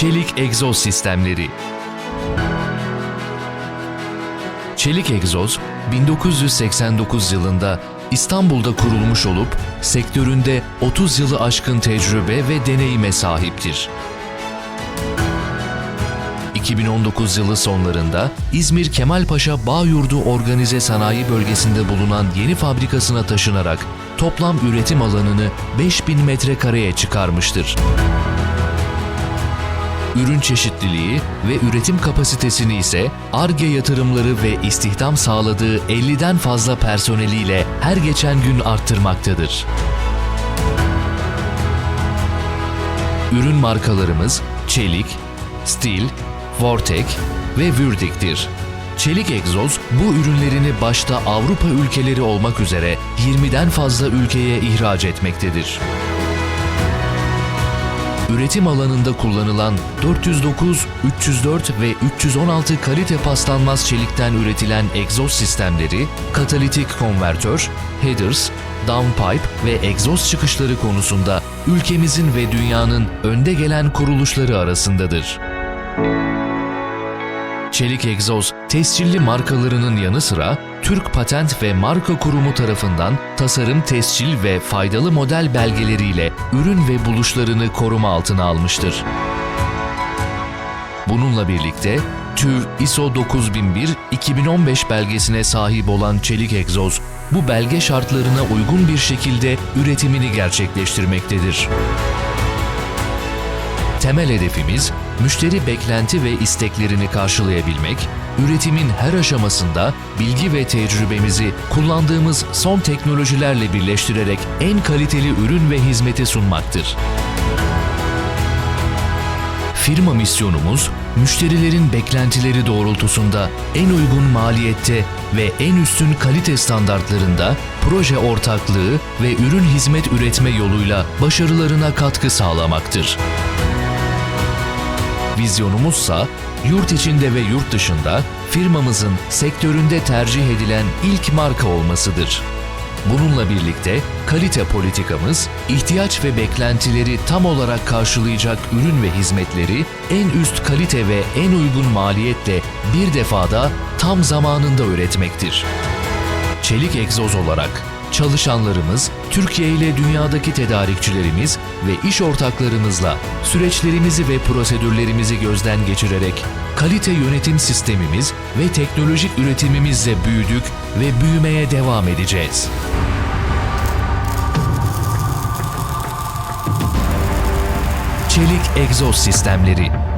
Çelik egzoz sistemleri. Çelik egzoz 1989 yılında İstanbul'da kurulmuş olup sektöründe 30 yılı aşkın tecrübe ve deneyime sahiptir. 2019 yılı sonlarında İzmir Kemalpaşa Bağyurdu Organize Sanayi Bölgesi'nde bulunan yeni fabrikasına taşınarak toplam üretim alanını 5000 metrekareye çıkarmıştır. Ürün çeşitliliği ve üretim kapasitesini ise ARGE yatırımları ve istihdam sağladığı 50'den fazla personeliyle her geçen gün arttırmaktadır. Ürün markalarımız Çelik, Stil, Vortek ve Würdig'dir. Çelik Egzoz bu ürünlerini başta Avrupa ülkeleri olmak üzere 20'den fazla ülkeye ihraç etmektedir. Üretim alanında kullanılan 409, 304 ve 316 kalite paslanmaz çelikten üretilen egzoz sistemleri, katalitik konvertör, headers, downpipe ve egzoz çıkışları konusunda ülkemizin ve dünyanın önde gelen kuruluşları arasındadır. Çelik Egzoz, tescilli markalarının yanı sıra Türk Patent ve Marka Kurumu tarafından tasarım tescil ve faydalı model belgeleriyle ürün ve buluşlarını koruma altına almıştır. Bununla birlikte TÜV ISO 9001-2015 belgesine sahip olan Çelik Egzoz, bu belge şartlarına uygun bir şekilde üretimini gerçekleştirmektedir. Temel hedefimiz, müşteri beklenti ve isteklerini karşılayabilmek, üretimin her aşamasında bilgi ve tecrübemizi kullandığımız son teknolojilerle birleştirerek en kaliteli ürün ve hizmeti sunmaktır. Firma misyonumuz, müşterilerin beklentileri doğrultusunda en uygun maliyette ve en üstün kalite standartlarında proje ortaklığı ve ürün hizmet üretme yoluyla başarılarına katkı sağlamaktır. Vizyonumuzsa yurt içinde ve yurt dışında firmamızın sektöründe tercih edilen ilk marka olmasıdır. Bununla birlikte kalite politikamız, ihtiyaç ve beklentileri tam olarak karşılayacak ürün ve hizmetleri en üst kalite ve en uygun maliyetle bir defada tam zamanında üretmektir. Çelik egzoz olarak çalışanlarımız, Türkiye ile dünyadaki tedarikçilerimiz ve iş ortaklarımızla süreçlerimizi ve prosedürlerimizi gözden geçirerek kalite yönetim sistemimiz ve teknolojik üretimimizle büyüdük ve büyümeye devam edeceğiz. Çelik egzoz sistemleri